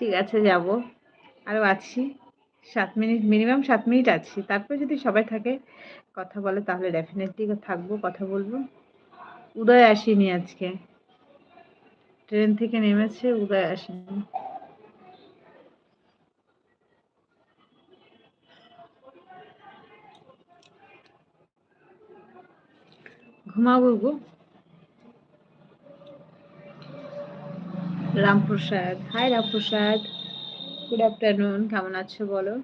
ঠিক আছে, যাব। আরও আছি। সাত মিনিট মিনিমাম সাত মিনিট আছি। তারপরে যদি সবাই থাকে, কথা বলে, তাহলে ডেফিনেটলি থাকব, কথা বলব। উদয় আসেনি আজকে। ট্রেন থেকে নেমেছে, উদয় আসেনি। ঘুমাবো গো। Ramprasad. Hi Ramprasad. Good afternoon কেমন আছো বলো?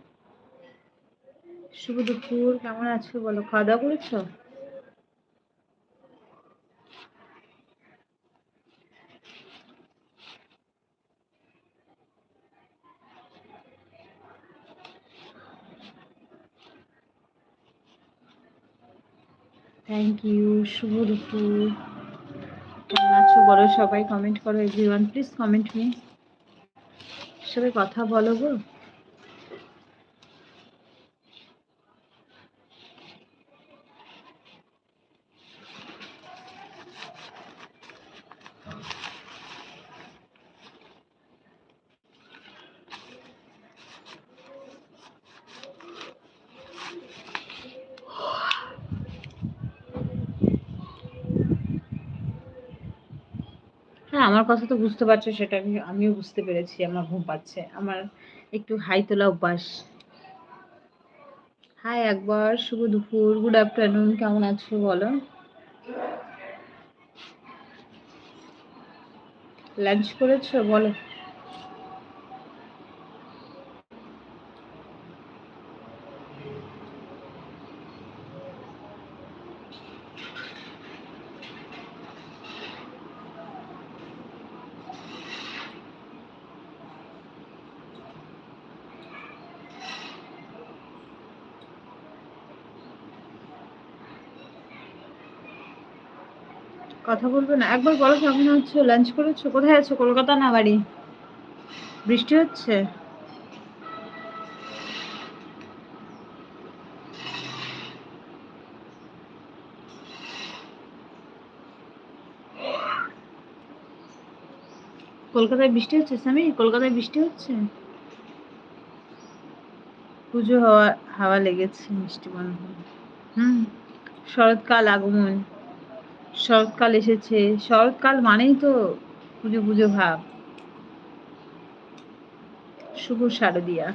শুভ দুপুর, কেমন আছো বলো? খাওয়া দাওয়া করেছ? থ্যাংক ইউ শুভ দুপুর। আছো বলো সবাই কমেন্ট করো এভরিওয়ান প্লিজ কমেন্ট মি সবাই কথা বলো গো হ্যাঁ আমার কথা তো বুঝতে পারছ, সেটা আমি, আমিও বুঝতে পেরেছি, আমার ঘুম পাচ্ছে। আমার একটু হাই তোলা অভ্যাস। হাই একবার শুভ দুপুর গুড আফটারনুন কেমন আছো বলো? লাঞ্চ করেছ? বলো। কথা বলবে না। একবার বলো কেমন হচ্ছে লাঞ্চ করেছ? কোথায় আছো? কলকাতা না বাড়ি? বৃষ্টি হচ্ছে? কলকাতায় বৃষ্টি হচ্ছে, স্বামী? কলকাতায় বৃষ্টি হচ্ছে? পুজো হাওয়া হাওয়া লেগেছে, মিষ্টি বন্ধ হুম, শরৎকাল আগমন। শরৎকাল এসেছে। শরৎকাল মানেই তো পুজো পুজো ভাব। শুভ শারদিয়া।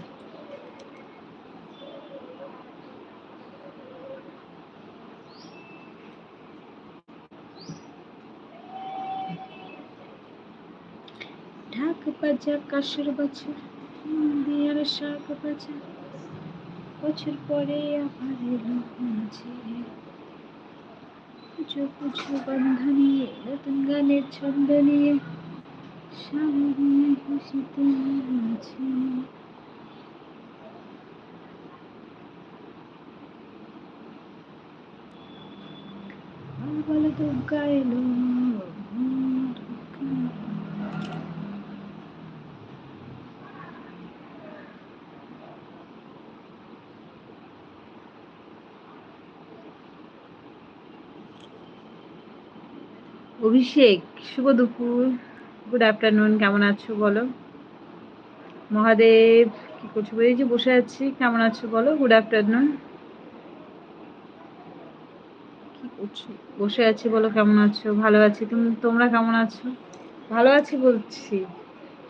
ঢাক বাজা কাশের বছর দিয়ার শাক বাজা বছর পরে আবার এলো মাঝে। কিছু বন্ধ নিয়ে নতুন গানের ছন্দ নিয়ে সামনে খুশিতে আছে বলে দুর্গা এলো অভিষেক, শুভ দুপুর। গুড আফটারনুন কেমন আছো বলো? মহাদেব, কি করছ? এই যে বসে আছি, কেমন আছো বলো? গুড আফটারনুন কি করছ? বসে আছি বলো, কেমন আছো? ভালো আছি। তুমি, তোমরা কেমন আছো? ভালো আছি বলছি।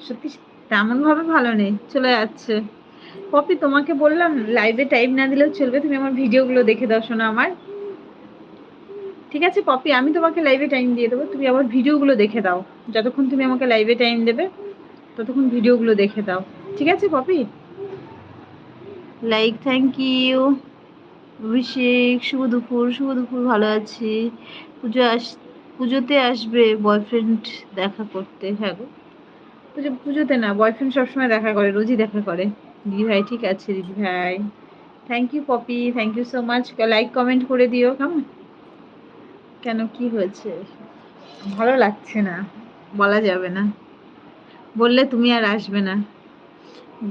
সত্যি, তেমনভাবে ভালো নেই, চলে যাচ্ছে। পপি, তোমাকে বললাম লাইভে টাইম না দিলেও চলবে। তুমি আমার ভিডিওগুলো দেখে দাও, শোনো আমার। ঠিক আছে পপি আমি তোমাকে লাইভে টাইম দিয়ে দেবো। তুমি আবার ভিডিওগুলো দেখে দাও। যতক্ষণ তুমি আমাকে লাইভে টাইম দেবে ততক্ষণ ভিডিওগুলো দেখে দাও। ঠিক আছে Popy? Like thank you Abhishek শুভ দুপুর শুভ দুপুর ভালো আছি। পুজো আস পুজোতে আসবে বয়ফ্রেন্ড দেখা করতে হ্যাঁ গো। পুজো পুজোতে না বয়ফ্রেন্ড সবসময় দেখা করে রোজই দেখা করে। দিদি ভাই ঠিক আছে দিদি ভাই। Thank you Popy thank you so much like comment করে দিও কেমন? কেন, কি হয়েছে? ভালো লাগছে না, বলা যাবে না। বললে তুমি আর আসবে না।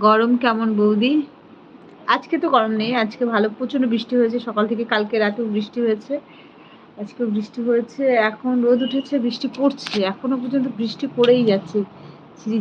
গরম কেমন বৌদি? আজকে তো গরম নেই, আজকে ভালো, প্রচণ্ড বৃষ্টি হয়েছে। সকাল থেকে কালকে রাতেও বৃষ্টি হয়েছে। আজকে বৃষ্টি হয়েছে, এখন রোদ উঠেছে, বৃষ্টি পড়ছে। এখনও পর্যন্ত বৃষ্টি পড়েই যাচ্ছে। ঝিরি